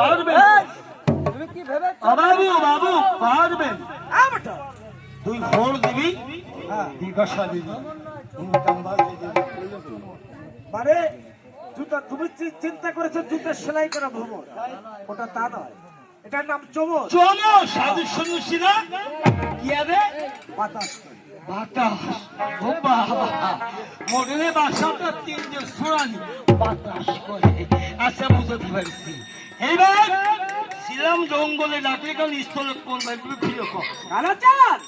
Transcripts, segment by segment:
পারবেন। বাবু বাবু তুই ভোর দিবি হ্যাঁ। বিকাশা দিবি। মানে জুতা তুমি চিন্তা করেছ জুতা সেলাই করা ভ্রমণ? ওটা তা নয়। এটার নাম চমো চমক সাধু সন্ন্যাসীরা কি হবে? বাতাস। বাতাস। ও বাবা। মরলে বাসাটা তিনজন সোনালি। বাতাস করে। আচ্ছা বুঝতে পারছি এইবার শ্রীরাম জঙ্গলে ডাকলে কারণ স্থলে কোন কম কালাচার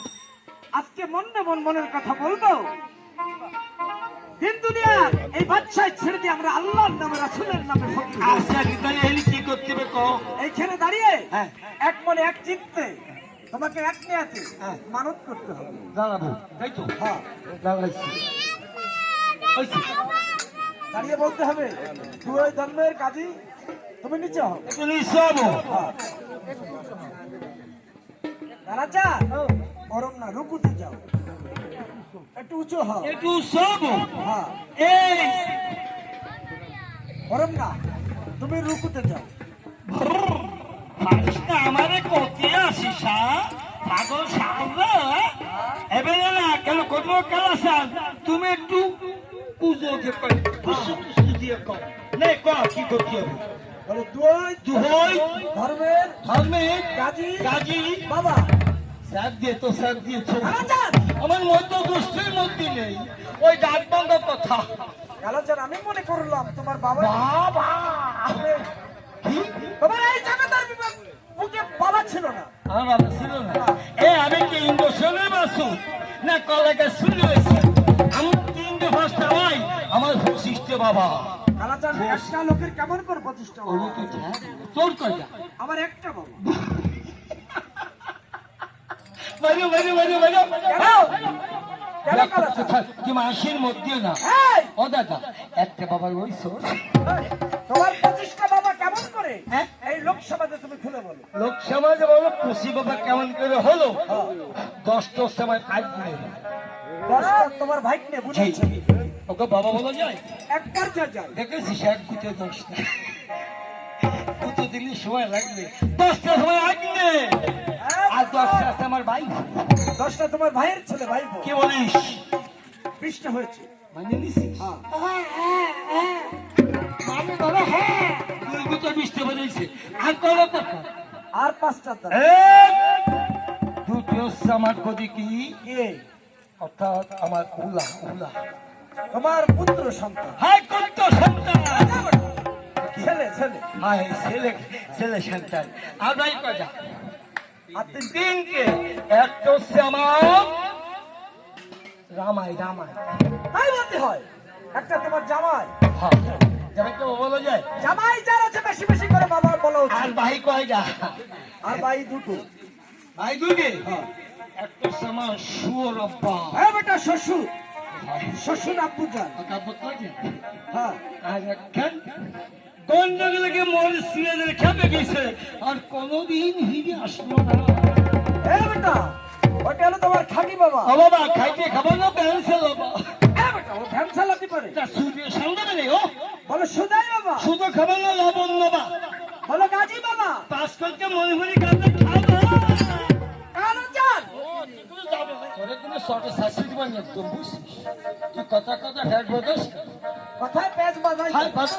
আজকে মনে মন মনের কথা বলব। দুনিয়ার এই বাচ্চায় ছেড়ে দিয়ে আমরা আল্লাহর নামে রাসুলের নামে ফকির আচ্ছা তাহলে এলি কি করতে হবে এইখানে দাঁড়িয়ে হ্যাঁ। এক মনে এক চিত্তে তোমাকে এক নিয়াতে হ্যাঁ। মানত করতে হবে। দাঁড়াবো তাই তো? হ্যাঁ। দাঁড়াইছি। দাঁড়িয়ে বলতে হবে। তুই ওই ধর্মের কাজী তুমি নিচে হও। একটু নিঃসব হ্যাঁ। কালাচার ওরম না রুকুতে যাও। একটু উঁচু হও। একটু সব হ্যাঁ। এই। না তুমি রুকুতে যাও। আমারে করতে আসিস হ্যাঁ? পাগল এবারে না কেন তুমি একটু পুজোকে দিয়ে ক কি করতে হবে? বলে ধর্মের গাজী বাবা। স্যার দিয়ে তো স্যার কালাচার আমার মধ্য গোষ্ঠীর মধ্যে নেই ওই ডাক বন্ধ কথা। কালাচার আমি মনে করলাম তোমার বাবা বাবা! কি? তোমার এই জগতের বুকে বাবা ছিল না। আমার বাবা ছিল না। একটা লোকের কেমন করে প্রতিষ্ঠা হবে? তোর কয়টা? আমার একটা বাবা। কি মাসির মধ্যে না। ও দাদা একটা বাবার ওই তোমার প্রতিষ্ঠা বাবা কেমন করে? হ্যাঁ? এই লোকসভাতে তুমি খুলে বলো। লোক সমাজে বলো খুশি বাবা কেমন করে হলো? দশটার সময় দশটা তোমার ভাইকে বুঝেছি ওকে বাবা বলা যায়? একবার যা যায়। দেখেছিস এক গুটে দশটা। দুটো দিলে সময় লাগবে। দশটা সময় আসবে আর দশটা আছে আমার ভাই। দশটা তোমার ভাইয়ের ছেলে ভাই। কি বলিস? বৃষ্টি হয়েছে। মানে নিছিস? হ্যাঁ। মানে হ্যাঁ। দুই গুটো বৃষ্টি বেরিয়েছে। আর করো কথা আর পাঁচটা। দুটো আমার কদি কি? কে? অর্থাৎ আমার উলা উলা। তোমার পুত্র সন্তান। হাই সন্তান। ছেলে ছেলে। হাই ছেলে ছেলে সন্তান। কয়টা আর একটা হচ্ছে আমার রামাই রামাই। তাই বলতে হয়। একটা তোমার জামাই। হ্যাঁ যাকে বলা যায় জামাই যার আছে বেশি বেশি করে বাবা বলা আর ভাই কয়টা আর ভাই দুটো। ভাই দুইটে হ্যাঁ। একটা হচ্ছে সুর আব্বা। হ্যাঁ বেটা শ্বশুর। শ্বশুর আব্বু যান। হ্যাঁ। আর মন সিরিয়ালের খেপে গেছে আর কোনোদিন হিরে আসলো না। এ বেটা ওটা হলো তোমার খাকি বাবা। ও বাবা খাইতে খাবার না ক্যান্সেল বাবা। এ বেটা ও ভ্যান চালাতে পারে। তা সূর্য সামনে নেই ও। বলো সুদাই বাবা। শুধু খাবার না লবণ বলো গাজী বাবা। পাঁচ করতে মনে মনে কাঁদে খাব। কালো চান তোরে কোনো শর্টে শাস্তি দিবার না একদম বুঝছিস? কথা কথা বদস। বদস।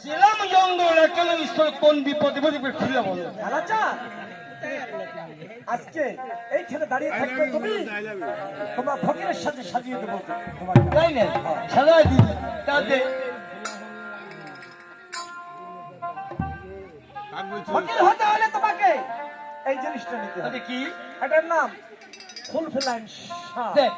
ছিলাম জঙ্গল একেলে ঈশ্বর কোন বিপদে বিপদে খুলে বলো। চান আজকে এইখানে দাঁড়িয়ে থাকবে তুমি। তোমার ফকিরের সাথে সাজিয়ে দেবো। তোমার তাই না? সাদা দিদি তাতে ফকির হতে হলে তোমাকে এই জিনিসটা নিতে হবে। কি? এটার নাম ফুল ফিলাইন শাহ। দেখ।